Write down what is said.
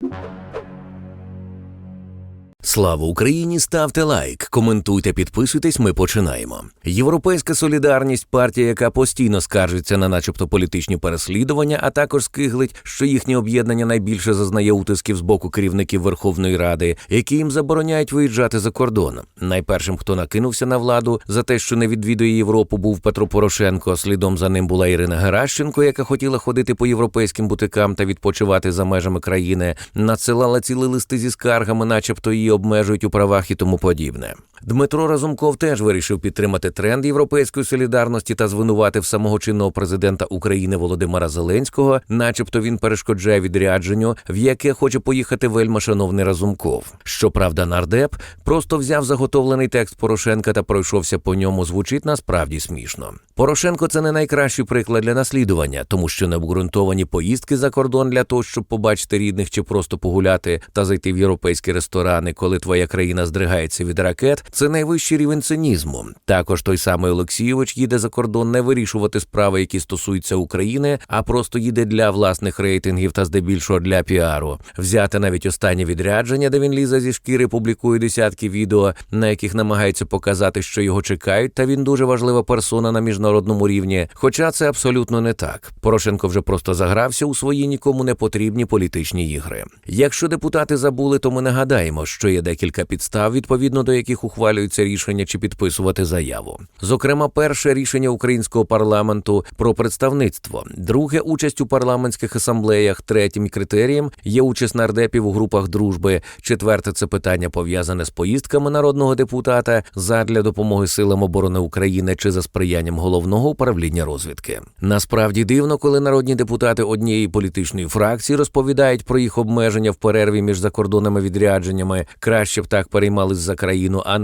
you Слава Україні! Ставте лайк, коментуйте, підписуйтесь. Ми починаємо. Європейська солідарність партія, яка постійно скаржиться на, начебто, політичні переслідування, а також скиглить, що їхнє об'єднання найбільше зазнає утисків з боку керівників Верховної Ради, які їм забороняють виїжджати за кордон. Найпершим, хто накинувся на владу за те, що не відвідує Європу, був Петро Порошенко. Слідом за ним була Ірина Геращенко, яка хотіла ходити по європейським бутикам та відпочивати за межами країни, надсилала ціли листи зі скаргами, начебто її обмежують у правах і тому подібне. Дмитро Разумков теж вирішив підтримати тренд європейської солідарності та звинуватив самого чинного президента України Володимира Зеленського, начебто він перешкоджає відрядженню, в яке хоче поїхати вельма шановний Разумков. Щоправда, нардеп просто взяв заготовлений текст Порошенка та пройшовся по ньому. Звучить насправді смішно. Порошенко це не найкращий приклад для наслідування, тому що необґрунтовані поїздки за кордон для того, щоб побачити рідних чи просто погуляти та зайти в європейські ресторани, коли твоя країна здригається від ракет, це найвищий рівень цинізму. Також той самий Олексійович їде за кордон не вирішувати справи, які стосуються України, а просто їде для власних рейтингів та здебільшого для піару. Взяти навіть останнє відрядження, де він лізе зі шкіри, публікує десятки відео, на яких намагається показати, що його чекають, та він дуже важлива персона на міжнародному рівні. Хоча це абсолютно не так. Порошенко вже просто загрався у свої нікому не потрібні політичні ігри. Якщо депутати забули, то ми нагадаємо, що є декілька підстав, відповідно до яких ухвалюється рішення чи підписувати заяву. Зокрема, перше рішення українського парламенту про представництво, друге участь у парламентських асамблеях, третім критерієм є участь нардепів у групах дружби. Четверте це питання пов'язане з поїздками народного депутата задля допомоги силам оборони України чи за сприянням головного управління розвідки. Насправді дивно, коли народні депутати однієї політичної фракції розповідають про їх обмеження в перерві між закордонними відрядженнями. Краще б так переймались за країну, а не